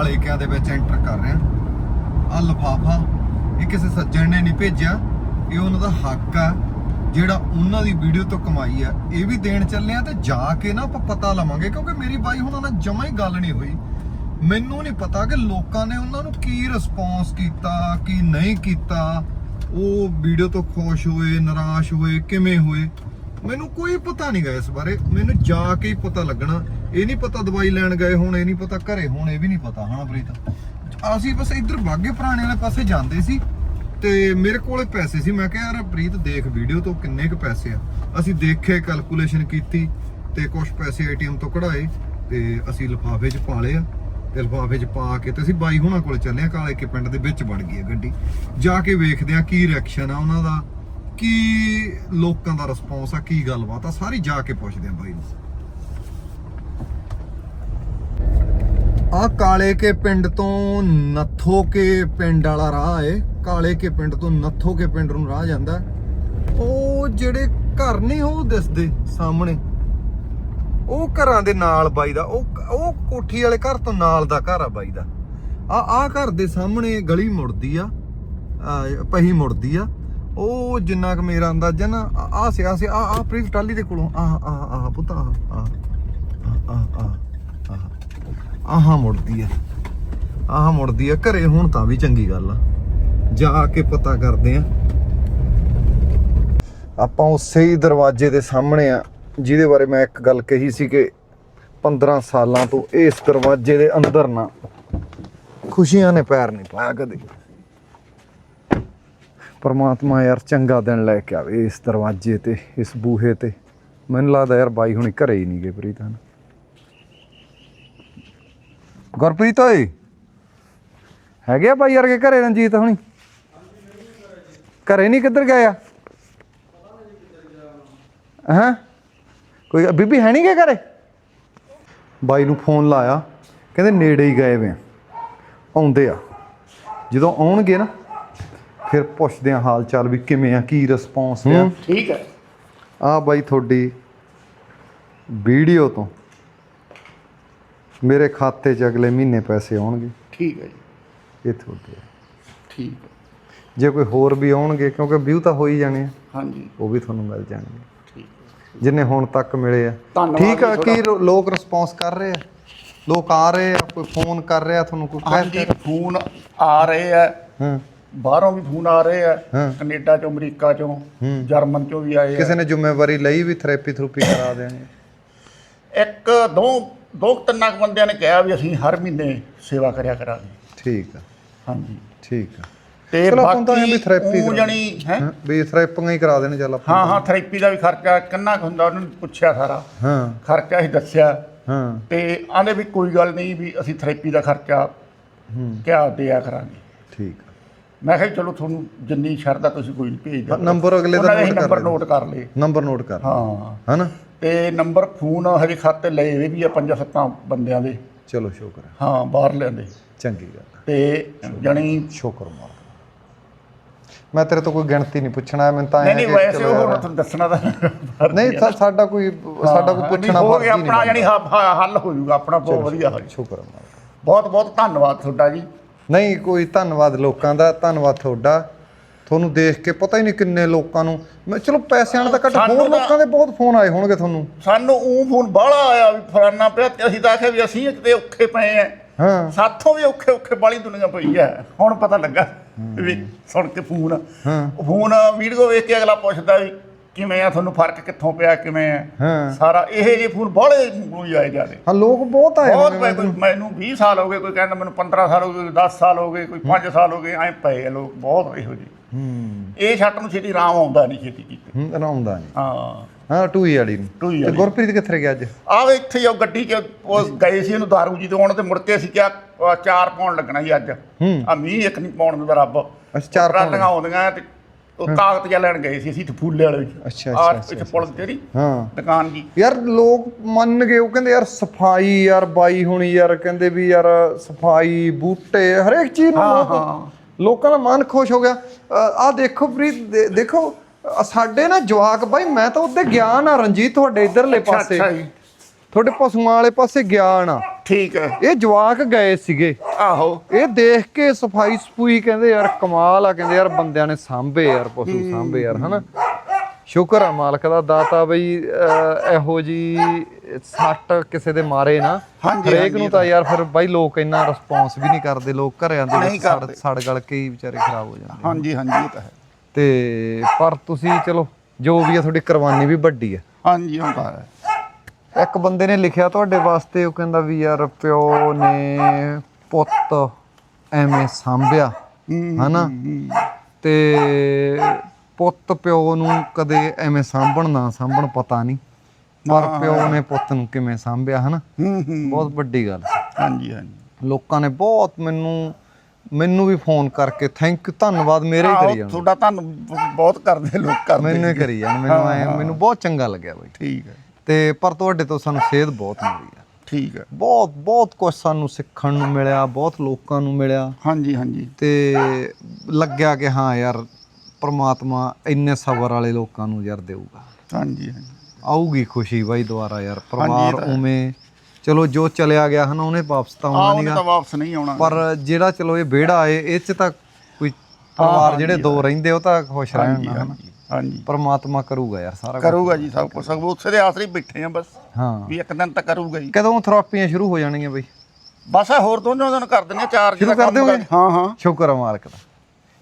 ਕਾਲੇ ਕਿਆਂ ਦੇ ਵਿੱਚ ਐਂਟਰ ਕਰ ਰਹੇ ਹਾਂ। ਆ ਲਫਾਫਾ, ਇਹ ਕਿਸੇ ਸੱਜਣ ਨੇ ਨਹੀਂ ਭੇਜਿਆ। ਇਹ ਉਹਨਾਂ ਦਾ ਹੱਕ ਆ, ਜਿਹੜਾ ਉਹਨਾਂ ਦੀ ਵੀਡੀਓ ਤੋਂ ਕਮਾਈ ਆ। ਇਹ ਵੀ ਦੇਣ ਚੱਲੇ ਆ ਤੇ ਜਾ ਕੇ ਨਾ ਆਪਾਂ ਪਤਾ ਲਵਾਂਗੇ, ਕਿਉਂਕਿ ਮੇਰੀ ਬਾਈ ਹੁਣਾਂ ਨਾਲ ਜਮਾ ਹੀ ਗੱਲ ਨਹੀਂ ਹੋਈ। ਮੈਨੂੰ ਨਹੀਂ ਪਤਾ ਕਿ ਲੋਕਾਂ ਨੇ ਉਹਨਾਂ ਨੂੰ ਕੀ ਰਿਸਪੌਂਸ ਕੀਤਾ, ਕੀ ਨਹੀਂ ਕੀਤਾ। ਉਹ ਵੀਡੀਓ ਤੋਂ ਖੁਸ਼ ਹੋਏ, ਨਿਰਾਸ਼ ਹੋਏ, ਕਿਵੇਂ ਹੋਏ? ਮੈਨੂੰ ਕੋਈ ਪਤਾ ਨਹੀਂ ਗਾ ਇਸ ਬਾਰੇ। ਮੈਨੂੰ ਜਾ ਕੇ ਹੀ ਪਤਾ ਲੱਗਣਾ। ਇਹ ਨਹੀਂ ਪਤਾ ਦਵਾਈ ਲੈਣ ਗਏ ਹੁਣ, ਇਹ ਨਹੀਂ ਪਤਾ ਘਰੇ ਹੁਣ, ਇਹ ਵੀ ਨਹੀਂ ਪਤਾ, ਹਨਾ ਪ੍ਰੀਤ? ਅਸੀਂ ਬਸ ਇੱਧਰ ਬਾਗੇ ਪੁਰਾਣੇ ਵਾਲੇ ਪਾਸੇ ਜਾਂਦੇ ਸੀ ਤੇ ਮੇਰੇ ਕੋਲੇ ਪੈਸੇ ਸੀ। ਮੈਂ ਕਿਹਾ, ਯਾਰ ਪ੍ਰੀਤ, ਦੇਖ ਵੀਡੀਓ ਤੋਂ ਕਿੰਨੇ ਕੁ ਪੈਸੇ ਆ। ਅਸੀਂ ਦੇਖੇ ਕੈਲਕੂਲੇਸ਼ਨ ਕੀਤੀ ਤੇ ਕੁਝ ਪੈਸੇ ਏਟੀਐਮ ਤੋਂ ਕਢਾਏ ਤੇ ਅਸੀਂ ਲਿਫਾਫੇ 'ਚ ਪਾ ਲਏ ਆ। ਤੇ ਲਿਫਾਫੇ 'ਚ ਪਾ ਕੇ ਤੇ ਅਸੀਂ ਬਾਈ ਹੁਣਾਂ ਕੋਲ ਚੱਲੇ ਆ, ਕਾਲੇ ਕੇ ਪਿੰਡ ਦੇ ਵਿੱਚ ਵੜ ਗਈ ਆ ਗੱਡੀ। ਜਾ ਕੇ ਵੇਖਦੇ ਆ ਕੀ ਰਿਐਕਸ਼ਨ ਆ ਉਹਨਾਂ ਦਾ। ਕੀ ਲੋਕਾਂ ਦਾ ਰਿਸਪੌਂਸ ਆ ਕੀ ਗੱਲਬਾਤ ਆ ਸਾਰੀ ਜਾ ਕੇ ਪੁੱਛਦੇ ਆ ਬਾਈ ਨੂੰ। ਆ ਕਾਲੇ ਕੇ ਪਿੰਡ ਤੋਂ ਨੱਥੋ ਕੇ ਪਿੰਡ ਵਾਲਾ ਰਾਹ ਏ ਕਾਲੇ ਕੇ ਪਿੰਡ ਤੋਂ ਨੱਥੋ ਕੇ ਪਿੰਡ ਨੂੰ ਰਾਹ ਜਾਂਦਾ। ਉਹ ਜਿਹੜੇ ਘਰ ਨੇ ਉਹ ਦਿਸਦੇ ਸਾਹਮਣੇ। ਉਹ ਘਰਾਂ ਦੇ ਨਾਲ ਬਾਈ ਦਾ ਉਹ ਉਹ ਕੋਠੀ ਵਾਲੇ ਘਰ ਤੋਂ ਨਾਲ ਦਾ ਘਰ ਆ ਬਾਈ ਦਾ। ਆ ਆ ਘਰ ਦੇ ਸਾਹਮਣੇ ਗਲੀ ਮੁੜਦੀ ਆ, ਪਹੀ ਮੁੜਦੀ ਆ। ਉਹ ਜਿੰਨਾ ਕੁ ਮੇਰਾ ਅੰਦਾਜ਼ਾ ਨਾ, ਆ ਸਿਆ ਸਿਆ ਆ ਆ ਪ੍ਰੀਤ ਟਾਲੀ ਦੇ ਕੋਲੋਂ। ਆ ਆ ਆ ਪੁੱਤ ਆ ਆ ਆ ਆ ਆ ਮੁੜਦੀ ਆ। ਆਹਾਂ ਮੁੜਦੀ ਆ। ਘਰੇ ਹੁਣ ਤਾਂ ਵੀ ਚੰਗੀ ਗੱਲ ਆ। ਜਾ ਕੇ ਪਤਾ ਕਰਦੇ ਆ। ਆਪਾਂ ਉਸੇ ਹੀ ਦਰਵਾਜ਼ੇ ਦੇ ਸਾਹਮਣੇ ਆ, ਜਿਹਦੇ ਬਾਰੇ ਮੈਂ ਇੱਕ ਗੱਲ ਕਹੀ ਸੀ ਕਿ 15 ਸਾਲਾਂ ਤੋਂ ਇਸ ਦਰਵਾਜ਼ੇ ਦੇ ਅੰਦਰ ਨਾ ਖੁਸ਼ੀਆਂ ਨੇ ਪੈਰ ਨਹੀਂ ਪਾਇਆ ਕਦੇ। ਪਰਮਾਤਮਾ ਯਾਰ ਚੰਗਾ ਦਿਨ ਲੈ ਕੇ ਆਵੇ ਇਸ ਦਰਵਾਜ਼ੇ ਤੇ, ਇਸ ਬੂਹੇ ਤੇ। ਮੈਨੂੰ ਲੱਗਦਾ ਯਾਰ ਬਾਈ ਹੁਣੀ ਘਰੇ ਹੀ ਨਹੀਂ ਗਏ ਪ੍ਰੀਤ ਹਨ। ਗੁਰਪ੍ਰੀਤ ਓਏ, ਹੈਗੇ ਆ ਬਾਈ ਵਰਗੇ ਘਰੇ ਰਣਜੀਤ ਹੁਣੀ? ਘਰੇ ਨਹੀਂ ਕਿੱਧਰ ਗਏ ਆ? ਹਾਂ? ਕੋਈ ਬੀਬੀ ਹੈ ਨਹੀਂ ਗੇ ਘਰੇ? ਬਾਈ ਨੂੰ ਫੋਨ ਲਾਇਆ, ਕਹਿੰਦੇ ਨੇੜੇ ਹੀ ਗਏ ਵੇ ਆਉਂਦੇ ਆ। ਜਦੋਂ ਆਉਣਗੇ ਨਾ ਫਿਰ ਪੁੱਛਦੇ ਆ ਹਾਲ ਚਾਲ ਵੀ ਕਿਵੇਂ ਆ ਕੀ ਰਿਸਪੌਂਸ ਆ ਠੀਕ ਹੈ। ਆ ਬਾਈ ਤੁਹਾਡੀ ਵੀਡੀਓ ਤੋਂ ਮੇਰੇ ਖਾਤੇ 'ਚ ਅਗਲੇ ਮਹੀਨੇ ਪੈਸੇ ਆਉਣਗੇ। ਠੀਕ ਹੈ ਜੀ। ਇਹ ਤੁਹਾਡੇ ਆ। ਠੀਕ ਹੈ। ਜੇ ਕੋਈ ਹੋਰ ਵੀ ਆਉਣਗੇ ਕਿਉਂਕਿ ਵਿਊ ਤਾਂ ਹੋ ਹੀ ਜਾਣੇ ਆ ਹਾਂਜੀ। ਉਹ ਵੀ ਤੁਹਾਨੂੰ ਮਿਲ ਜਾਣਗੇ। ਠੀਕ ਹੈ। ਜਿੰਨੇ ਹੁਣ ਤੱਕ ਮਿਲੇ ਆ। ਧੰਨਵਾਦ ਠੀਕ ਆ ਜੀ ਕੀ ਰੋ- ਲੋਕ ਰਿਸਪੌਂਸ ਕਰ ਰਹੇ ਆ? ਲੋਕ ਆ ਰਹੇ ਆ ਕੋਈ ਫੋਨ ਕਰ ਰਿਹਾ ਤੁਹਾਨੂੰ ਕੋਈ ਕਹਿ ਹਾਂਜੀ ਫੋਨ ਆ ਰਹੇ ਆ। ਹਾਂ। ਬਾਹਰੋਂ ਵੀ ਫੋਨ ਆ ਰਹੇ ਆ। ਕੈਨੇਡਾ ਚੋਂ ਅਮਰੀਕਾ ਚੋਂ ਜਰਮਨ ਚੋਂ ਵੀ ਆਏ ਆ। ਕਿਸੇ ਨੇ ਜ਼ਿੰਮੇਵਾਰੀ ਲਈ ਵੀ ਥੈਰੇਪੀ ਥਰੂਪੀ ਕਰਾ ਦੇਣੀ? ਇੱਕ ਦੋ ਦੋ ਤਿੰਨਾਂ ਬੰਦਿਆਂ ਨੇ ਕਿਹਾ ਵੀ ਅਸੀਂ ਹਰ ਮਹੀਨੇ ਸੇਵਾ ਕਰਿਆ ਕਰਾਂਗੇ। ਠੀਕ ਆ। ਹਾਂਜੀ। ਠੀਕ ਆ। ਤੇ ਇਹ ਵੀ ਬਾਕੀ therapy ਉਹ ਜਣੀ ਹੈ? ਵੀ ਥੈਰੇਪੀਆਂ ਹੀ ਕਰਾ ਦੇਣ ਚੱਲ ਆਪਾਂ ਹਾਂ ਹਾਂ ਥੈਰੇਪੀ ਦਾ ਵੀ ਖਰਚਾ ਕਿੰਨਾ ਕੁ ਹੁੰਦਾ ਉਹਨਾਂ ਨੇ ਪੁੱਛਿਆ ਸਾਰਾ। ਹਾਂ। ਖਰਚਾ ਹੀ ਦੱਸਿਆ। ਹਾਂ। ਤੇ ਆਂਦੇ ਵੀ ਕੋਈ ਗੱਲ ਨਹੀਂ ਵੀ ਅਸੀਂ ਥੈਰੇਪੀ ਦਾ ਖਰਚਾ ਹੂੰ। ਕਿਆ ਦਿਆ ਕਰਾਂਗੇ। ਠੀਕ ਆ। ਮੈਂ ਕਿਹਾ ਜੀ ਚਲੋ ਤੁਹਾਨੂੰ ਜਿੰਨੀ ਸ਼ਰਧਾ ਤੁਸੀਂ ਕੋਈ ਨਹੀਂ ਭੇਜ ਦਿਓ ਹਾਂ, ਨੰਬਰ ਅਗਲੇ ਦਾ ਕਰ ਨੰਬਰ। ਨੋਟ ਕਰ ਲਏ। ਨੰਬਰ ਨੋਟ ਕਰ ਹਾਂ। ਹਨਾ? ਤੇ ਨੰਬਰ ਫੋਨ ਹਜੇ ਖਾਤੇ ਲਏ ਵੀ ਆ ਪੰਜਾਂ ਸੱਤਾਂ ਬੰਦਿਆਂ ਦੇ। ਚਲੋ ਸ਼ੁਕਰ ਹੈ ਬਾਹਰ ਲਿਆਂਦੇ। ਚੰਗੀ ਗੱਲ ਤੇ ਜਣੀ ਸ਼ੁਕਰ ਮਾਲਕ ਮੈਂ ਤੇਰੇ ਤੋਂ ਕੋਈ ਗਿਣਤੀ ਨਹੀਂ ਪੁੱਛਣਾ ਮੈਨੂੰ ਤਾਂ ਨਹੀਂ ਨਹੀਂ ਵੈਸੇ ਉਹ ਤੁਹਾਨੂੰ ਦੱਸਣਾ ਤਾਂ ਨਹੀਂ ਸਾਡਾ ਕੋਈ ਸਾਡਾ ਕੋਈ ਪੁੱਛਣਾ ਨਹੀਂ, ਹੋ ਗਿਆ ਆਪਣਾ ਜਣੀ ਹੱਲ ਹੋ ਜਾਊਗਾ ਆਪਣਾ ਬਹੁਤ ਵਧੀਆ। ਸ਼ੁਕਰ ਮਾਲਕ ਬਹੁਤ ਬਹੁਤ ਧੰਨਵਾਦ ਤੁਹਾਡਾ ਜੀ। ਨਹੀਂ ਕੋਈ ਧੰਨਵਾਦ ਲੋਕਾਂ ਦਾ ਧੰਨਵਾਦ ਤੁਹਾਡਾ। ਤੁਹਾਨੂੰ ਦੇਖ ਕੇ ਪਤਾ ਹੀ ਨਹੀਂ ਕਿੰਨੇ ਲੋਕਾਂ ਨੂੰ। ਮੈਂ ਚਲੋ ਪੈਸਿਆਂ ਨਾਲ ਤਾਂ ਘੱਟ ਸਾਨੂੰ ਹੋਰ ਤਾਂ- ਲੋਕਾਂ ਦੇ ਬਹੁਤ ਫੋਨ ਆਏ ਹੋਣਗੇ ਤੁਹਾਨੂੰ। ਸਾਨੂੰ ਉਹ ਫੋਨ ਬਾਹਲਾ ਆਇਆ ਵੀ ਫਲਾਨਾ ਪਿਆ ਤੇ ਅਸੀਂ ਤਾਂ ਆਖਿਆ ਵੀ ਅਸੀਂ ਕਿਤੇ ਔਖੇ ਪਏ ਆ। ਹਾਂ। ਸਾਥੋਂ ਵੀ ਔਖੇ ਔਖੇ ਬਾਲੀ ਦੁਨੀਆ ਪਈ ਹੈ ਹੁਣ ਪਤਾ ਲੱਗਾ ਵੀ ਸੁਣ ਕੇ ਫੋਨ। ਹਾਂ। ਫੋਨ ਵੀਡੀਓ ਵੇਖ ਕੇ ਅਗਲਾ ਪੁੱਛਦਾ ਵੀ ਕਿਵੇਂ ਆ ਤੁਹਾਨੂੰ ਫ਼ਰਕ ਕਿੱਥੋਂ ਪਿਆ ਕਿਵੇਂ ਆ? ਹਾਂ। ਸਾਰਾ ਇਹ ਜੇ ਫੋਨ ਬਾਹਲੇ ਕੋਈ ਆਏ ਜਾਦੇ। ਹਾਂ ਲੋਕ ਬਹੁਤ ਆਏ ਬਹੁਤ ਪਏ ਕੋਈ ਮੈਨੂੰ 20 ਸਾਲ ਹੋ ਗਏ ਕੋਈ ਕਹਿੰਦਾ ਮੈਨੂੰ 15 ਸਾਲ ਹੋ ਗਏ ਕੋਈ 10 ਸਾਲ ਹੋ ਗਏ ਕੋਈ 5 ਸਾਲ ਹੋ ਗਏ ਐ ਪਏ ਆ ਲੋਕ ਬਹੁਤ ਇਹੋ ਜਿਹੇ। ਹੂੰ। ਇਹ ਛੱਟ ਨੂੰ ਛੇਤੀ ਆਰਾਮ ਆਉਂਦਾ ਨਹੀਂ ਛੇਤੀ ਕੀਤੇ। ਹੂੰ ਆਉਂਦਾ ਨਹੀਂ ਹਾਂ। ਹਾਂ ਟੂਈ ਵਾਲੀ ਨੂੰ। ਟੂਈ ਤੇ ਵਾਲੀ। ਗੁਰਪ੍ਰੀਤ ਕਿੱਥੇ ਗਿਆ ਅੱਜ? ਆਵੇ ਇੱਥੇ ਹੀ ਉਹ ਗੱਡੀ 'ਚ ਉਹ ਗਏ ਸੀ ਇਹਨੂੰ ਦਾਰੂ ਜੀ ਤੋਂ ਆਉਣ ਤੇ ਮੁੜ ਕੇ ਅਸੀਂ ਕਿਹਾ ਅਹ ਚਾਰ ਪਾਉਣ ਲੱਗਣਾ ਸੀ ਅੱਜ। ਹੂੰ। ਆ ਮੀਂਹ ਇੱਕ ਨਹੀਂ ਪਾਉਣ ਦਿੰਦਾ ਰੱਬ। ਅੱਛਾ ਚਾਰ ਪਾਉਣ ਟਰਾਲੀਆਂ ਆਉਂਦੀਆਂ ਤੇ ਉਹ ਕਾਗਜ਼ ਜਿਹਾ ਲੈਣ ਗਏ ਸੀ ਅਸੀਂ ਇੱਥੇ ਫੂਲੇ ਵਾਲੇ ਵਿੱਚ। ਅੱਛਾ, ਆਹ ਅੱਛਾ, ਇੱਥੇ ਪੁਲ ਤੇਰੀ ਹਾਂ। ਦੁਕਾਨ ਜੀ। ਯਾਰ ਲੋਕ ਮੰਨ ਗਏ ਉਹ ਕਹਿੰਦੇ ਯਾਰ ਸਫ਼ਾਈ ਯਾਰ ਬਾਈ ਹੁਣੀ ਯਾਰ ਕਹਿੰਦੇ ਵੀ ਯਾਰ ਸਫ਼ਾਈ ਬੂਟੇ ਹਰੇਕ ਚੀਜ਼ ਨੂੰ ਹਾਂ, ਲੋਕ ਹਾਂ। ਲੋਕਾਂ ਦਾ ਮਨ ਖੁਸ਼ ਹੋ ਗਿਆ। ਆ ਦੇਖੋ ਪ੍ਰੀਤ ਦੇ- ਦੇਖੋ ਅਹ ਸਾਡੇ ਨਾ ਜਵਾਕ ਬਾਈ ਮੈਂ ਤਾਂ ਉੱਤੇ ਗਿਆ ਨਾ ਰਣਜੀਤ ਤੁਹਾਡੇ ਇਧਰਲੇ ਅੱਛਾ ਪਾਸੇ। ਅੱਛਾ ਜੀ। ਤੁਹਾਡੇ ਪਸ਼ੂਆਂ ਵਾਲੇ ਪਾਸੇ ਗਿਆ ਨਾ। ਠੀਕ ਹੈ। ਇਹ ਜਵਾਕ ਗਏ ਸੀਗੇ। ਆਹੋ। ਇਹ ਦੇਖ ਕੇ ਸਫ਼ਾਈ ਸਫੂਈ ਕਹਿੰਦੇ ਯਾਰ ਕਮਾਲ ਆ ਕਹਿੰਦੇ ਯਾਰ ਬੰਦਿਆਂ ਨੇ ਸਾਂਭੇ ਯਾਰ ਪਸ਼ੂ ਸਾਂਭੇ ਯਾਰ ਹਨਾ। ਸ਼ੁਕਰ ਆ ਮਾਲਕ ਦਾ ਦਾਤਾ ਬਈ ਇਹੋ ਜੀ ਸੱਟ ਕਿਸੇ ਦੇ ਮਾਰੇ ਨਾ। ਹਰੇਕ ਨੂੰ ਤਾਂ ਯਾਰ ਫਿਰ ਬਾਈ ਲੋਕ ਇੰਨਾ ਰਿਸਪੌਂਸ ਵੀ ਨਹੀਂ ਕਰਦੇ ਲੋਕ ਘਰਿਆਂ ਦੇ ਵਿੱਚ ਸੜ ਗਲ ਕੇ ਹੀ ਵਿਚਾਰੇ ਖਰਾਬ ਹੋ ਜਾਂਦੇ ਹਾਂਜੀ ਹਾਂਜੀ ਇਹ ਤਾਂ ਹੈ। ਤੇ ਪਰ ਤੁਸੀਂ ਚਲੋ ਜੋ ਵੀ ਆ ਤੁਹਾਡੀ ਕੁਰਬਾਨੀ ਵੀ ਵੱਡੀ ਹੈ ਹਾਂਜੀ ਉਹ ਤਾਂ ਹੈ। ਇੱਕ ਬੰਦੇ ਨੇ ਲਿਖਿਆ ਤੁਹਾਡੇ ਵਾਸਤੇ ਉਹ ਕਹਿੰਦਾ ਵੀ ਯਾਰ ਪਿਓ ਨੇ ਪੁੱਤ ਐਵੇਂ ਸਾਂਭਿਆ ਹਨਾ? ਤੇ ਪੁੱਤ ਪਿਓ ਨੂੰ ਕਦੇ ਐਵੇਂ ਸਾਂਭਣ ਨਾ ਸਾਂਭਣ ਪਤਾ ਨਹੀਂ। ਪਰ ਪਿਓ ਨੇ ਪੁੱਤ ਨੂੰ ਕਿਵੇਂ ਸਾਂਭਿਆ ਹਨਾ? ਬਹੁਤ ਵੱਡੀ ਗੱਲ। ਹਾਂਜੀ ਹਾਂਜੀ। ਲੋਕਾਂ ਨੇ ਬਹੁਤ ਮੈਨੂੰ ਮੈਨੂੰ ਵੀ ਫੋਨ ਕਰਕੇ ਥੈਂਕ ਯੂ ਧੰਨਵਾਦ ਮੇਰੇ ਹੀ ਕਰੀ ਜਾਣ। ਤੁਹਾਡਾ ਤੁਹਾਨੂੰ ਬਹੁਤ ਕਰਦੇ ਲੋਕ ਕਰਦੇ ਮੈਨੂੰ ਹੀ। ਕਰੀ ਜਾਣ ਮੈਨੂੰ ਐ ਮੈਨੂੰ ਬਹੁਤ ਚੰਗਾ ਲੱਗਿਆ ਬਾਈ। ਠੀਕ ਹੈ। ਤੇ ਪਰ ਤੁਹਾਡੇ ਤੋਂ ਸਾਨੂੰ ਸੇਧ ਬਹੁਤ ਮਿਲੀ ਆ। ਠੀਕ ਹੈ। ਬਹੁਤ ਬਹੁਤ ਕੁਝ ਸਾਨੂੰ ਸਿੱਖਣ ਨੂੰ ਮਿਲਿਆ ਬਹੁਤ ਲੋਕਾਂ ਨੂੰ ਮਿਲਿਆ। ਹਾਂਜੀ ਹਾਂਜੀ। ਤੇ ਲੱਗਿਆ ਕਿ ਹਾਂ ਯਾਰ ਪ੍ਰਮਾਤਮਾ ਇੰਨੇ ਸਬਰ ਵਾਲੇ ਲੋਕਾਂ ਨੂੰ ਯਾਰ ਦੇਊਗਾ। ਹਾਂਜੀ ਹਾਂਜੀ। ਆਊਗੀ ਖੁਸ਼ੀ ਬਾਈ ਦੁਬਾਰਾ ਯਾਰ ਪਰਿਵਾਰ। ਉਵੇਂ ਚਲੋ ਜੋ ਚਲਿਆ ਗਿਆ ਹਨ ਉਹਨੇ ਵਾਪਸ ਤਾਂ ਆਉਣਾ ਨਹੀਂਗਾ ਤਾਂ ਵਾਪਸ ਨਹੀਂ ਆਉਣਾ। ਪਰ ਜਿਹੜਾ ਚਲੋ ਇਹ ਵਿਹੜਾ ਏ ਇਹ ਚ ਤਾਂ ਕੋਈ ਪਰਿਵਾਰ ਜਿਹੜੇ ਦੋ ਰਹਿੰਦੇ ਉਹ ਤਾਂ ਖੁਸ਼ ਰਹਿਣ ਹਾਂਜੀ ਨਾ ਹਨਾ। ਹਾਂਜੀ। ਪਰਮਾਤਮਾ ਕਰੂਗਾ ਯਾਰ ਸਾਰਾ ਕੁਛ। ਕਰੂਗਾ ਜੀ ਸਭ ਕੁਝ ਸਭ ਉਸੇ ਦੇ ਆਸਰੇ ਹੀ ਬੈਠੇ ਆ ਬਸ। ਹਾਂ। ਵੀ ਇੱਕ ਦਿਨ ਤਾਂ ਕਰੂਗਾ ਜੀ। ਕਦੋਂ ਥੈਰੇਪੀਆਂ ਸ਼ੁਰੂ ਹੋ ਜਾਣਗੀਆਂ ਬਈ? ਬਸ ਇਹ ਹੋਰ ਦੋਨੋਂ ਦਿਨ ਕਰ ਦਿੰਦੇ ਆ ਚਾਰ ਸ਼ੁਰੂ ਕਰ ਦਿਓਗੇ? ਹਾਂ ਹਾਂ। ਸ਼ੁਕਰ ਆ ਮਾਲਕ ਦਾ।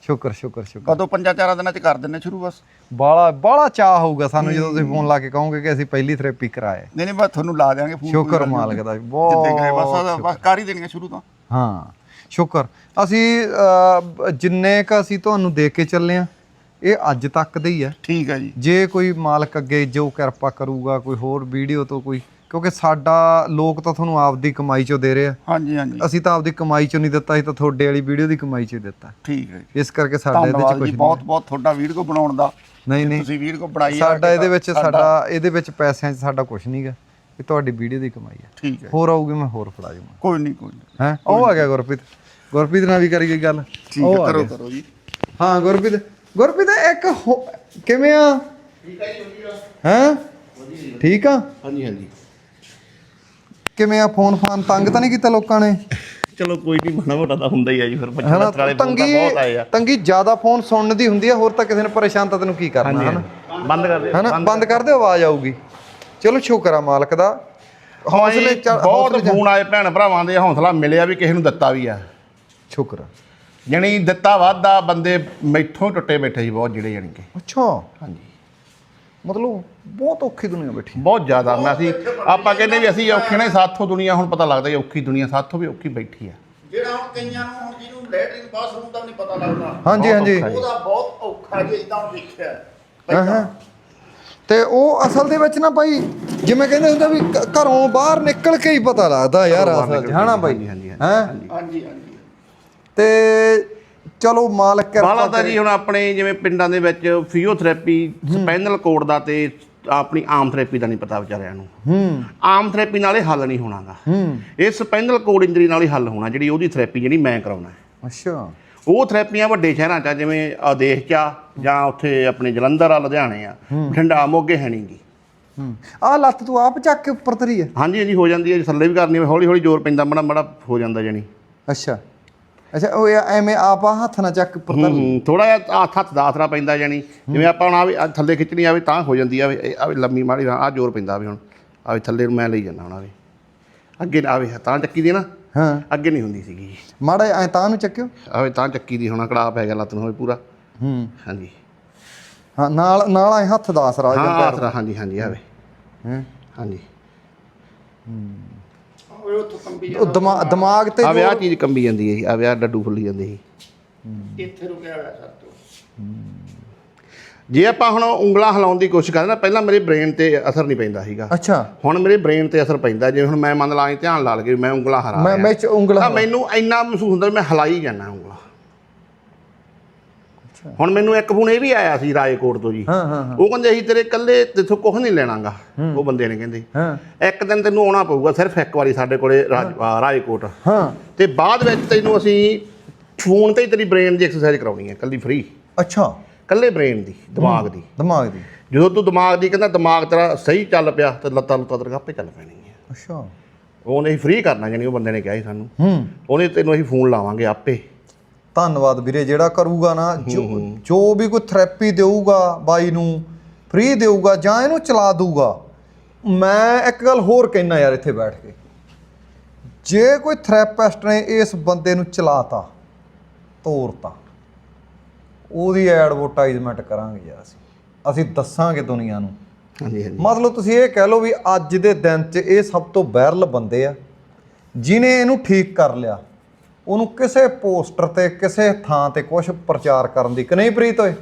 ਸ਼ੁਕਰ ਸ਼ੁਕਰ ਸ਼ੁਕਰ। ਕਦੋਂ ਪੰਜਾਂ ਚਾਰਾਂ ਦਿਨਾਂ ਚ ਕਰ ਦਿੰਦੇ ਸ਼ੁਰੂ ਬਸ। ਬਾਲਾ ਬਾਲਾ ਚਾਹ ਹੋਊਗਾ ਸਾਨੂੰ ਜਦੋਂ ਤੁਸੀਂ ਫੋਨ ਲਾ ਕੇ ਕਹੋਗੇ ਕਿ ਅਸੀਂ ਪਹਿਲੀ ਥੈਰੇਪੀ ਕਰਾਏ ਨਹੀਂ ਨਹੀਂ ਬਸ ਤੁਹਾਨੂੰ ਲਾ ਫੋਨ ਸ਼ੁਕਰ ਮਾਲਕ ਦਾ ਬਹੁਤ ਜਿੱਦੇ ਗਏ ਬਸ ਉਹਦਾ- ਬਸ ਕਰ ਹੀ ਦੇਣਗੇ ਸ਼ੁਰੂ ਤੋਂ। ਹਾਂ ਸ਼ੁਕਰ। ਅਸੀਂ ਅਹ, ਜਿੰਨੇ ਕ ਅਸੀਂ ਤੁਹਾਨੂੰ ਦੇ ਕੇ ਚੱਲੇ ਆ ਇਹ ਅੱਜ ਤੱਕ ਦੇ ਹੀ ਆ। ਠੀਕ ਹੈ ਜੀ। ਜੇ ਕੋਈ ਮਾਲਕ ਅੱਗੇ ਜੋ ਕਿਰਪਾ ਕਰੂਗਾ ਕੋਈ ਹੋਰ ਵੀਡੀਓ ਤੋਂ ਕੋਈ ਕਿਉਂਕਿ ਸਾਡਾ ਲੋਕ ਤਾਂ ਤੁਹਾਨੂੰ ਆਪਦੀ ਕਮਾਈ ਚੋਂ ਦੇ ਰਹੇ ਆ। ਹਾਂਜੀ ਹਾਂਜੀ। ਅਸੀਂ ਤਾਂ ਆਪਦੀ ਕਮਾਈ ਚੋਂ ਨਹੀਂ ਦਿੱਤਾ ਅਸੀਂ ਤਾਂ ਤੁਹਾਡੇ ਵਾਲੀ ਵੀਡੀਓ ਦੀ ਕਮਾਈ ਚੋਂ ਹੀ ਦਿੱਤਾ। ਠੀਕ ਹੈ। ਇਸ ਕਰਕੇ ਸਾਡਾ ਇਹਦੇ ਚ ਕੁਝ ਬਹੁਤ ਬਹੁਤ ਤੁਹਾਡਾ ਵੀਡੀਓ ਬਣਾਉਣ ਦਾ। ਨਹੀਂ ਨਹੀਂ। ਤੁਸੀਂ ਵੀਡੀਓ ਬਣਾਈ ਸਾਡਾ ਇਹਦੇ ਵਿੱਚ ਸਾਡਾ ਇਹਦੇ ਵਿੱਚ ਪੈਸਿਆਂ 'ਚ ਸਾਡਾ ਕੁਝ ਨਹੀਂਗਾ ਇਹ ਤੁਹਾਡੀ ਵੀਡੀਓ ਦੀ ਕਮਾਈ ਹੈ ਠੀਕ ਹੈ ਹੋਰ ਆਊਗੀ ਮੈਂ ਹੋਰ ਫੜਾ ਜਾਵਾਂ ਕੋਈ ਨਹੀਂ ਕੋਈ ਨਹੀਂ। ਹੈ? ਉਹ ਆ ਗਿਆ ਗੁਰਪ੍ਰੀਤ। ਗੁਰਪ੍ਰੀਤ ਨਾਲ ਵੀ ਕਰੀ ਗਈ ਗੱਲ। ਠੀਕ ਹੈ ਕਰੋ। ਕਰੋ ਜੀ। ਹਾਂ ਗੁਰਪ੍ਰੀਤ। ਗੁਰਪ੍ਰੀਤ ਇੱਕ ਹੋ- ਕਿਵੇਂ ਆ? ਠੀਕ ਹੈ ਜੀ ਹੈ? ਠੀਕ ਆ? ਹਾਂਜੀ ਹਾਂਜੀ। ਕਿਵੇਂ ਆ ਫੋਨ ਫਾਨ? ਤੰਗ ਤਾਂ ਨਹੀਂ ਕੀਤਾ ਲੋਕਾਂ ਨੇ? ਚਲੋ ਕੋਈ ਨਹੀਂ ਮਾੜਾ ਮੋਟਾ ਤਾਂ ਹੁੰਦਾ ਹੀ ਆ ਜੀ ਫਿਰ। ਬੱਚੇ ਹਨਾ ਵਾਲੇ ਫੋਨ ਤਾਂ ਤੰਗੀ ਬਹੁਤ ਆਏ ਆ। ਤੰਗੀ ਜ਼ਿਆਦਾ ਫੋਨ ਸੁਣਨ ਦੀ ਹੁੰਦੀ ਆ ਹੋਰ ਤਾਂ ਕਿਸੇ ਨੇ ਪਰੇਸ਼ਾਨ ਤਾਂ ਤੈਨੂੰ ਕੀ ਕਰਨਾ ਹਨਾ? ਬੰਦ ਕਰ ਦੇ ਹਨਾ ਬੰਦ ਕਰ ਦਿਓ। ਆਵਾਜ਼ ਆਊਗੀ। ਚਲੋ ਸ਼ੁਕਰ ਆ ਮਾਲਕ ਦਾ। ਹੌਸਲੇ ਚ- ਬਹੁਤ ਹੌਸਲੇ ਚ- ਫੋਨ ਆਏ ਭੈਣ ਭਰਾਵਾਂ ਦੇ ਹੌਸਲਾ ਮਿਲਿਆ ਵੀ ਕਿਸੇ ਨੂੰ ਦਿੱਤਾ ਵੀ ਆ। ਸ਼ੁਕਰ ਆ। ਜਣੀ ਦਿੱਤਾ ਵਾਧਾ ਬੰਦੇ ਮੈਥੋਂ ਟੁੱਟੇ ਬੈਠੇ ਸੀ ਬਹੁਤ ਜਿਹੜੇ ਜਾਣੀ ਕਿ। ਅੱਛਾ। ਹਾਂਜੀ। ਮਤਲਬ ਬਹੁਤ ਔਖੀ ਦੁਨੀਆ ਬੈਠੀ। ਬਹੁਤ ਜ਼ਿਆਦਾ ਮੈਂ ਅਸੀਂ ਆਪਾਂ ਕਹਿੰਦੇ ਵੀ ਅਸੀਂ ਔਖੇ ਨੇ ਸਾਥੋਂ ਦੁਨੀਆ ਹੁਣ ਪਤਾ ਲੱਗਦਾ ਕਿ ਔਖੀ ਦੁਨੀਆ ਸਾਥੋਂ ਵੀ ਔਖੀ ਬੈਠੀ ਆ। ਜਿਹੜਾ ਹੁਣ ਕਈਆਂ ਨੂੰ ਹੁਣ ਜਿਹਨੂੰ ਲੈਟਰਿਨ ਬਾਥਰੂਮ ਦਾ ਵੀ ਨਹੀਂ ਪਤਾ ਲੱਗਦਾ ਹਾਂਜੀ ਹਾਂਜੀ। ਉਹਦਾ ਬਹੁਤ ਔਖਾ ਜੀ ਇਦਾਂ ਦੇਖਿਆ। ਹਾਂ ਹਾਂ। ਤੇ ਉਹ ਅਸਲ ਦੇ ਵਿੱਚ ਨਾ ਭਾਈ ਜਿਵੇਂ ਕਹਿੰਦੇ ਹੁੰਦੇ ਵੀ ਘਰੋਂ ਬਾਹਰ ਨਿਕਲ ਕੇ ਹੀ ਪਤਾ ਲੱਗਦਾ ਯਾਰ ਅਸਲ ਹਨਾ ਭਾਈ? ਹਾਂਜੀ, ਹਾਂਜੀ ਹਾਂਜੀ। ਤੇ ਚਲੋ ਮਾਲਕ ਕਿਰਪਾ ਬਾਲਾ ਤਾਂ। ਜੀ ਹੁਣ ਆਪਣੇ ਜਿਵੇਂ ਪਿੰਡਾਂ ਦੇ ਵਿੱਚ ਫਿਜ਼ੀਓਥੈਰੇਪੀ ਸਪਾਈਨਲ ਕੋਡ ਦਾ ਤੇ ਆਪਣੀ ਆਮ ਥੈਰੇਪੀ ਦਾ ਨਹੀਂ ਪਤਾ ਵਿਚਾਰਿਆਂ ਨੂੰ। ਹੂੰ। ਆਮ ਥੈਰੇਪੀ ਨਾਲ ਹੱਲ ਨਹੀਂ ਹੋਣਾਗਾ ਹੂੰ। ਇਹ ਸਪਾਈਨਲ ਕੋਡ ਇੰਜਰੀ ਨਾਲ ਹੱਲ ਹੋਣਾ ਜਿਹੜੀ ਉਹਦੀ ਥੈਰੇਪੀ ਜਿਹੜੀ ਮੈਂ ਕਰਾਉਣਾ। ਅੱਛਾ। ਉਹ ਥੈਰੇਪੀਆਂ ਵੱਡੇ ਸ਼ਹਿਰਾਂ 'ਚ ਜਿਵੇਂ ਆਦੇਸ਼ 'ਚ ਜਾਂ ਉੱਥੇ ਆਪਣੇ ਜਲੰਧਰ ਆ ਲੁਧਿਆਣੇ ਆ ਠੰਡਾ ਮੋਗੇ ਹੈ ਨਹੀਂਗੀ ਹੂੰ। ਆ ਲੱਤ ਤੂੰ ਆਪ ਚੱਕ ਕੇ ਉੱਪਰ ਤਰੀ ਹੈ ਹਾਂਜੀ ਹਾਂਜੀ ਹੋ ਜਾਂਦੀ ਹੈ ਥੱਲੇ ਵੀ ਕਰਨੀ ਹੌਲੀ ਹੌਲੀ ਜ਼ੋਰ ਪੈਂਦਾ ਮੜਾ ਮੜਾ ਹੋ ਜਾਂਦਾ ਜਾਨੀ ਅੱਛਾ। ਅੱਛਾ ਉਹ ਇਹ ਐਵੇਂ ਆਪ ਹੱਥ ਨਾਲ ਚੱਕ ਹੂੰ ਥੋੜਾ ਜਿਹਾ ਹੱਥ ਹੱਥ ਦਾ ਆਸਰਾ ਪੈਂਦਾ ਜਾਨੀ ਜਿਵੇਂ ਆਪਾਂ ਹੁਣ ਆ ਵੀ ਆਹ ਥੱਲੇ ਖਿੱਚਣੀ ਆਵੇ ਤਾਂ ਹੋ ਜਾਂਦੀ ਆਵੇ ਇਹ ਆਵੇ ਲੰਮੀ ਮਾੜੀ ਆ ਜ਼ੋਰ ਪੈਂਦਾ ਵੀ ਹੁਣ। ਆਵੇ ਥੱਲੇ ਨੂੰ ਮੈਂ ਲਈ ਜਾਂਦਾ ਹੁਣ ਆਵੇ ਅੱਗੇ ਆਵੇ ਤਾਂ ਚੱਕੀ ਦੀ ਨਾ। ਹਾਂ। ਅੱਗੇ ਨਹੀਂ ਹੁੰਦੀ ਸੀਗੀ। ਮਾੜਾ ਐ ਤਾਂ ਨੂੰ ਚੱਕਿਓ। ਆਵੇ ਤਾਂ ਚੱਕੀ ਦੀ ਹੁਣ ਕੜਾ ਪੈ ਗਿਆ ਲੱਤ ਨੂੰ ਹੋਵੇ ਪੂਰਾ। ਹੂੰ। ਹਾਂਜੀ। ਹਾਂ ਨਾਲ ਨਾਲ ਐ ਹੱਥ ਦਾ ਆਸਰਾ ਹਾਂ ਜਾਂ ਪੈਰ ਆਸਰਾ ਹਾਂਜੀ ਹਾਂਜੀ ਆਵੇ। ਹੈਂ? ਹਾਂਜੀ। ਉਹ ਉੱਥੋਂ ਕੰਬੀ ਉਹ ਦਿਮਾਗ ਦਿਮਾਗ ਤੇ ਆ ਜ਼ੋਰ- ਚੀਜ਼ ਕੰਬੀ ਜਾਂਦੀ ਹੈ ਜੀ ਆ ਡੱਡੂ ਫੁੱਲੀ ਜਾਂਦੇ ਸੀ। ਇੱਥੇ ਰੁਕਿਆ ਹੋਇਆ ਸਰ ਤੋਂ। ਜੇ ਆਪਾਂ ਹੁਣ ਉਂਗਲਾਂ ਹਿਲਾਉਣ ਦੀ ਕੋਸ਼ਿਸ਼ ਕਰਦੇ ਨਾ ਪਹਿਲਾਂ ਮੇਰੇ ਬ੍ਰੇਨ ਤੇ ਅਸਰ ਨਹੀਂ ਪੈਂਦਾ ਸੀਗਾ। ਅੱਛਾ। ਹੁਣ ਮੇਰੇ ਬ੍ਰੇਨ ਤੇ ਅਸਰ ਪੈਂਦਾ ਜਿਵੇਂ ਹੁਣ ਮੈਂ ਮੰਨ ਲਾਂ ਧਿਆਨ ਲਾ ਲਗੇ ਮੈਂ ਉਂਗਲਾਂ ਹਰਾ ਮੈਂ ਰਿਹਾ। ਮੈਂ ਚ ਉਂਗਲ ਤਾਂ ਮੈਨੂੰ ਇੰਨਾ ਮਹਿਸੂਸ ਹੁੰਦਾ ਵੀ ਮੈਂ ਹਲਾਈ ਜਾਂਦਾ ਉਂਗਲਾਂ। ਹੁਣ ਮੈਨੂੰ ਇੱਕ ਫੋਨ ਇਹ ਵੀ ਆਇਆ ਸੀ ਰਾਏਕੋਟ ਤੋਂ ਜੀ। ਹਾਂ ਹਾਂ ਉਹ ਕਹਿੰਦੇ ਅਸੀਂ ਤੇਰੇ ਇਕੱਲੇ ਤੇਥੋਂ ਕੁਝ ਨਹੀਂ ਲੈਣਾਗਾ। ਉਹ ਬੰਦੇ ਨੇ ਕਹਿੰਦੇ। ਹਾਂ। ਇੱਕ ਦਿਨ ਤੈਨੂੰ ਆਉਣਾ ਪਊਗਾ ਸਿਰਫ ਇੱਕ ਵਾਰੀ ਸਾਡੇ ਕੋਲੇ ਰਾਏਕੋਟ। ਹਾਂ। ਤੇ ਬਾਅਦ ਵਿੱਚ ਤੈਨੂੰ ਅਸੀਂ ਫੋਨ ਤੇ ਹੀ ਤੇਰੀ ਬ੍ਰੇਨ ਦੀ ਐਕਸਰਸਾਈਜ਼ ਕਰਾਉਣੀ ਹੈ ਕੱਲੀ ਫ੍ਰੀ ਅੱਛਾ। ਕੱਲੇ ਬ੍ਰੇਨ ਦੀ ਦਿਮਾਗ ਦੀ। ਦਿਮਾਗ ਦੀ। ਜਦੋਂ ਤੂੰ ਦਿਮਾਗ ਦੀ ਕਹਿੰਦਾ ਦਿਮਾਗ ਤੇਰਾ ਸਹੀ ਚੱਲ ਪਿਆ ਤੇ ਲੱਤਾਂ ਲੁੱਤਾਂ ਤੇਰੇ ਆਪੇ ਚੱਲ ਪੈਣਗੀਆਂ ਅੱਛਾ। ਉਹਨੇ ਫ੍ਰੀ ਕਰਨਾ ਜਾਨੀ ਉਹ ਬੰਦੇ ਨੇ ਕਿਹਾ ਸੀ ਸਾਨੂੰ। ਹੂੰ। ਉਹਨੇ ਤੈਨੂੰ ਅਸੀਂ ਫੋਨ ਲਾਵਾਂਗੇ ਆਪੇ। ਧੰਨਵਾਦ ਵੀਰੇ ਜਿਹੜਾ ਕਰੂਗਾ ਨਾ ਜੋ ਵੀ ਕੋਈ ਥੈਰੇਪੀ ਦੇਊਗਾ ਬਾਈ ਨੂੰ ਫ੍ਰੀ ਦੇਊਗਾ ਜਾਂ ਇਹਨੂੰ ਚਲਾ ਦਊਗਾ ਮੈਂ ਇੱਕ ਗੱਲ ਹੋਰ ਕਹਿਣਾ ਯਾਰ ਇੱਥੇ ਬੈਠ ਕੇ। ਜੇ ਕੋਈ ਥੈਰੇਪਿਸਟ ਨੇ ਇਸ ਬੰਦੇ ਨੂੰ ਚਲਾਤਾ ਤੋਰਤਾ ਉਹਦੀ ਐਡਵਰਟਾਈਜ਼ਮੈਂਟ ਕਰਾਂਗੇ ਯਾਰ ਅਸੀਂ। ਅਸੀਂ ਦੱਸਾਂਗੇ ਦੁਨੀਆ ਨੂੰ। ਹਾਂਜੀ ਹਾਂਜੀ। ਮਤਲਬ ਤੁਸੀਂ ਇਹ ਕਹਿ ਲਓ ਵੀ ਅੱਜ ਦੇ ਦਿਨ 'ਚ ਇਹ ਸਭ ਤੋਂ ਵਾਇਰਲ ਬੰਦੇ ਆ ਜਿਨੇ ਇਹਨੂੰ ਠੀਕ ਕਰ ਲਿਆ। ਉਹਨੂੰ ਕਿਸੇ ਪੋਸਟਰ ਤੇ ਕਿਸੇ ਥਾਂ ਤੇ ਕੁਝ ਪ੍ਰਚਾਰ ਕਰਨ ਦੀ ਕਿ ਨਹੀਂ ਪ੍ਰੀਤ ਓਏ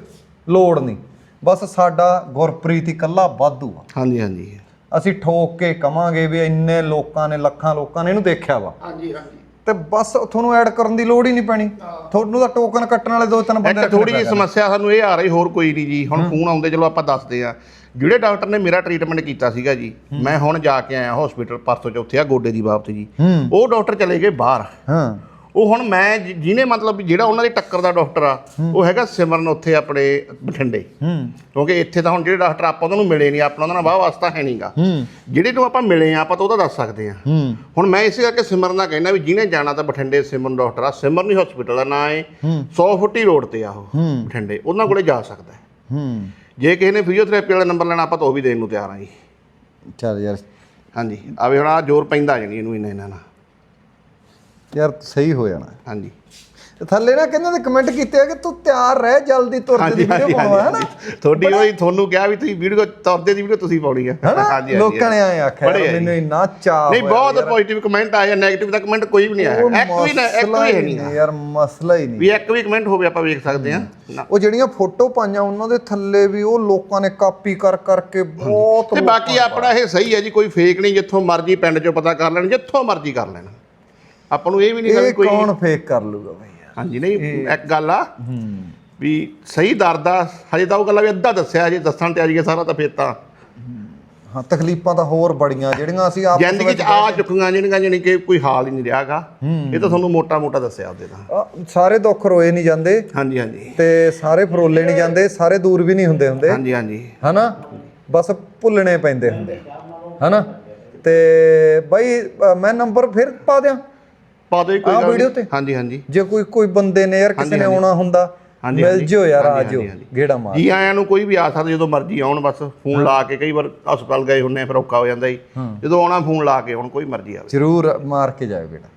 ਲੋੜ ਨਹੀਂ। ਬਸ ਸਾਡਾ ਗੁਰਪ੍ਰੀਤ ਹੀ ਇਕੱਲਾ ਵਾਧੂ ਆ। ਹਾਂਜੀ ਹਾਂਜੀ। ਅਸੀਂ ਠੋਕ ਕੇ ਕਵਾਂਗੇ ਵੀ ਇੰਨੇ ਲੋਕਾਂ ਨੇ ਲੱਖਾਂ ਲੋਕਾਂ ਨੇ ਇਹਨੂੰ ਦੇਖਿਆ ਵਾ। ਹਾਂਜੀ ਹਾਂਜੀ। ਤੇ ਬਸ ਤੁਹਾਨੂੰ ਐਡ ਕਰਨ ਦੀ ਲੋੜ ਹੀ ਨਹੀਂ ਪੈਣੀ। ਤੁਹਾਨੂੰ ਤਾਂ ਟੋਕਨ ਕੱਟਣ ਵਾਲੇ ਦੋ ਤਿੰਨ ਬੰਦੇ ਥੋੜੀ ਜਿਹੀ ਸਮੱਸਿਆ ਸਾਨੂੰ ਇਹ ਆ ਰਹੀ ਹੋਰ ਕੋਈ ਨਹੀਂ ਜੀ। ਹੁਣ ਫੋਨ ਆਉਂਦੇ ਚਲੋ ਆਪਾਂ ਦੱਸਦੇ ਆ ਜਿਹੜੇ ਡਾਕਟਰ ਨੇ ਮੇਰਾ ਟ੍ਰੀਟਮੈਂਟ ਕੀਤਾ ਸੀਗਾ ਜੀ ਮੈਂ ਹੁਣ ਜਾ ਕੇ ਆਇਆ ਹਸਪੀਟਲ ਪਰਸੋਂ ਚੌਥੇ ਆ ਗੋਡੇ ਦੀ ਬਾਬਤ ਜੀ। ਉਹ ਡਾਕਟਰ ਚਲੇ ਗਏ ਬਾਹਰ। ਹਾਂ। ਉਹ ਹੁਣ ਮੈਂ ਜਿ- ਜਿਹਨੇ ਮਤਲਬ ਵੀ ਜਿਹੜਾ ਉਹਨਾਂ ਦੀ ਟੱਕਰ ਦਾ ਡਾਕਟਰ ਆ ਉਹ ਹੈਗਾ ਸਿਮਰਨ ਉੱਥੇ ਆਪਣੇ ਬਠਿੰਡੇ। ਹੂੰ। ਕਿਉਂਕਿ ਇੱਥੇ ਤਾਂ ਹੁਣ ਜਿਹੜੇ ਡਾਕਟਰ ਆਪਾਂ ਉਹਨਾਂ ਨੂੰ ਮਿਲੇ ਨਹੀਂ ਆਪਣਾ ਉਹਨਾਂ ਨਾਲ ਵਾਹ ਵਾਸਤਾ ਹੈ ਨਹੀਂਗਾ ਹੂੰ। ਜਿਹੜੇ ਨੂੰ ਆਪਾਂ ਮਿਲੇ ਆ ਆਪਾਂ ਤਾਂ ਉਹਦਾ ਦੱਸ ਸਕਦੇ ਆ। ਹੂੰ। ਹੁਣ ਮੈਂ ਇਸੇ ਕਰਕੇ ਸਿਮਰਨ ਦਾ ਕਹਿਣਾ ਵੀ ਜਿਹਨੇ ਜਾਣਾ ਤਾਂ ਬਠਿੰਡੇ ਸਿਮਰਨ ਡਾਕਟਰ ਆ ਸਿਮਰਨੀ ਹਸਪੀਟਲ ਦਾ ਨਾਂ ਹੈ। 100 ਫੁੱਟੀ ਰੋਡ ਤੇ ਆ ਉਹ ਬਠਿੰਡੇ। ਉਹਨਾਂ ਕੋਲੇ ਜਾ ਸਕਦਾ ਹੈ। ਹੂੰ। ਜੇ ਕਿਸੇ ਨੇ ਫਿਜ਼ੀਓਥੈਰੇਪੀ ਵਾਲਾ ਨੰਬਰ ਲੈਣਾ ਆਪਾਂ ਤਾਂ ਉਹ ਵੀ ਦੇਣ ਨੂੰ ਤਿਆਰ ਆ ਜੀ। ਚੱਲ ਯਾਰ। ਹਾਂਜੀ। ਆਵੇ ਹੁਣ ਆ ਜ਼ੋਰ ਪੈਂਦਾ ਜਾਣੀ ਇਹਨੂੰ ਇਹਨਾਂ ਇਹਨਾਂ ਨਾਲ ਯਾਰ ਸਹੀ ਹੋ ਜਾਣਾ। ਹਾਂਜੀ। ਤੇ ਥੱਲੇ ਨਾ ਕਹਿੰਦੇ ਨੇ ਕਮੈਂਟ ਕੀਤੇ ਆ ਕਿ ਤੂੰ ਤਿਆਰ ਰਹਿ ਜਲਦੀ ਤੁਰਦੇ ਦੀ ਵੀਡੀਓ ਪਾਉਣਾ ਹੈ ਨਾ ਤੁਹਾਡੀ ਉਹੀ ਤੁਹਾਨੂੰ ਕਿਹਾ ਵੀ ਤੁਸੀਂ ਵੀਡੀਓ ਤੌਰਦੇ ਦੀ ਵੀਡੀਓ ਤੁਸੀਂ ਪਾਉਣੀ ਆ। ਹਨਾ? ਲੋਕਾਂ ਨੇ ਆਏ ਆਖਿਆ। ਮੈਨੂੰ ਇੰਨਾ ਚਾਹ ਨਹੀਂ ਬਹੁਤ ਪੋਜ਼ਿਟਿਵ ਕਮੈਂਟ ਆਏ ਨੈਗੇਟਿਵ ਦਾ ਕਮੈਂਟ ਕੋਈ ਵੀ ਨਹੀਂ ਆਇਆ। ਇੱਕ ਵੀ ਨਾ ਇੱਕ ਵੀ ਨਹੀਂ ਯਾਰ ਮਸਲਾ ਹੀ ਨਹੀਂ। ਵੀ ਇੱਕ ਵੀ ਕਮੈਂਟ ਹੋਵੇ ਆਪਾਂ ਵੇਖ ਸਕਦੇ ਆ ਉਹ ਜਿਹੜੀਆਂ ਫੋਟੋ ਪਾਈਆਂ ਉਹਨਾਂ ਦੇ ਥੱਲੇ ਵੀ ਉਹ ਲੋਕਾਂ ਨੇ ਕਾਪੀ ਕਰ ਕਰਕੇ ਬਹੁਤ ਤੇ ਬਾਕੀ ਆਪਣਾ ਇਹ ਸਹੀ ਹੈ ਜੀ ਕੋਈ ਫੇਕ ਨਹੀਂ ਜਿੱਥੋਂ ਮਰਜ਼ੀ ਪਿੰਡ 'ਚੋਂ ਪਤਾ ਕਰ ਲੈਣ ਜਿੱਥੋਂ ਮਰਜ਼ੀ ਕਰ ਲੈਣ। ਆਪਾਂ ਨੂੰ ਇਹ ਵੀ ਨਹੀਂ ਵੀ ਕੋਈ ਕੌਣ ਫੇਕ ਕਰ ਲੂਗਾ ਬਈ ਯਾਰ? ਹਾਂਜੀ ਨਹੀਂ ਇੱਕ ਗੱਲ ਆ ਵੀ ਸਹੀ ਦਰ ਦਾ ਹਜੇ ਤਾਂ ਉਹ ਗੱਲਾਂ ਵੀ ਅੱਧਾ ਦੱਸਿਆ ਜੇ ਦੱਸਣ ਤੇ ਆ ਜੀਏ ਸਾਰਾ ਤਾਂ ਫੇਰ ਤਾਂ। ਹਾਂ। ਤਕਲੀਫਾਂ ਤਾਂ ਹੋਰ ਬੜੀਆਂ ਜਿਹੜੀਆਂ ਅਸੀਂ ਆਪ ਜ਼ਿੰਦਗੀ 'ਚ ਆ ਚੁੱਕੀਆਂ ਜਿਹੜੀਆਂ ਜਾਣੀ ਕਿ ਕੋਈ ਹਾਲ ਹੀ ਨਹੀਂ ਰਿਹਾਗਾ। ਇਹ ਤਾਂ ਤੁਹਾਨੂੰ ਮੋਟਾ ਮੋਟਾ ਦੱਸਿਆ ਉਹਦੇ ਤਾਂ। ਸਾਰੇ ਦੁੱਖ ਰੋਏ ਨਹੀਂ ਜਾਂਦੇ। ਹਾਂਜੀ ਹਾਂਜੀ। ਤੇ ਸਾਰੇ ਫਰੋਲੇ ਨਹੀਂ ਜਾਂਦੇ ਸਾਰੇ ਦੂਰ ਵੀ ਨਹੀਂ ਹੁੰਦੇ ਹੁੰਦੇ। ਹਾਂਜੀ ਹਾਂਜੀ। ਹਨਾ? ਬਸ ਭੁੱਲਣੇ ਪੈਂਦੇ ਹੁੰਦੇ। ਹਨਾ? ਤੇ ਬਾਈ ਅ, ਮੈਂ ਨੰਬਰ ਫਿਰ ਪਾ ਦਿਆਂ। ਪਾ ਜੀ ਕੋਈ ਆਹ ਗੱਲ ਵੀਡੀਓ ਨਹੀਂ। ਹਾਂਜੀ ਹਾਂਜੀ। ਜੇ ਕੋਈ ਕੋਈ ਬੰਦੇ ਨੇ ਯਾਰ ਕਿਸੇ ਨੇ ਆਉਣਾ ਹੁੰਦਾ ਹਾਂਜੀ, ਮਿਲ ਹਾਂਜੀ। ਜਿਓ ਯਾਰ ਆ ਹਾਂਜੀ, ਜਿਓ। ਹਾਂਜੀ, ਹਾਂਜੀ। ਗੇੜਾ ਮਾਰ। ਜੀ ਆਇਆਂ ਨੂੰ ਕੋਈ ਵੀ ਆ ਸਕਦਾ ਜਦੋਂ ਮਰਜ਼ੀ ਆਉਣ ਬਸ ਫੋਨ ਲਾ ਕੇ ਕਈ ਵਾਰ ਹਸਪਤਾਲ ਗਏ ਹੁੰਨੇ ਆ, ਫਿਰ ਔਖਾ ਹੋ ਜਾਂਦਾ ਜੀ। ਜਦੋਂ ਆਉਣਾ ਫੋਨ ਲਾ ਕੇ ਹੁਣ ਕੋਈ ਮਰਜ਼ੀ ਆਵੇ। ਜ਼ਰੂਰ ਮਾਰ ਕੇ ਜਾਓ ਗੇੜਾ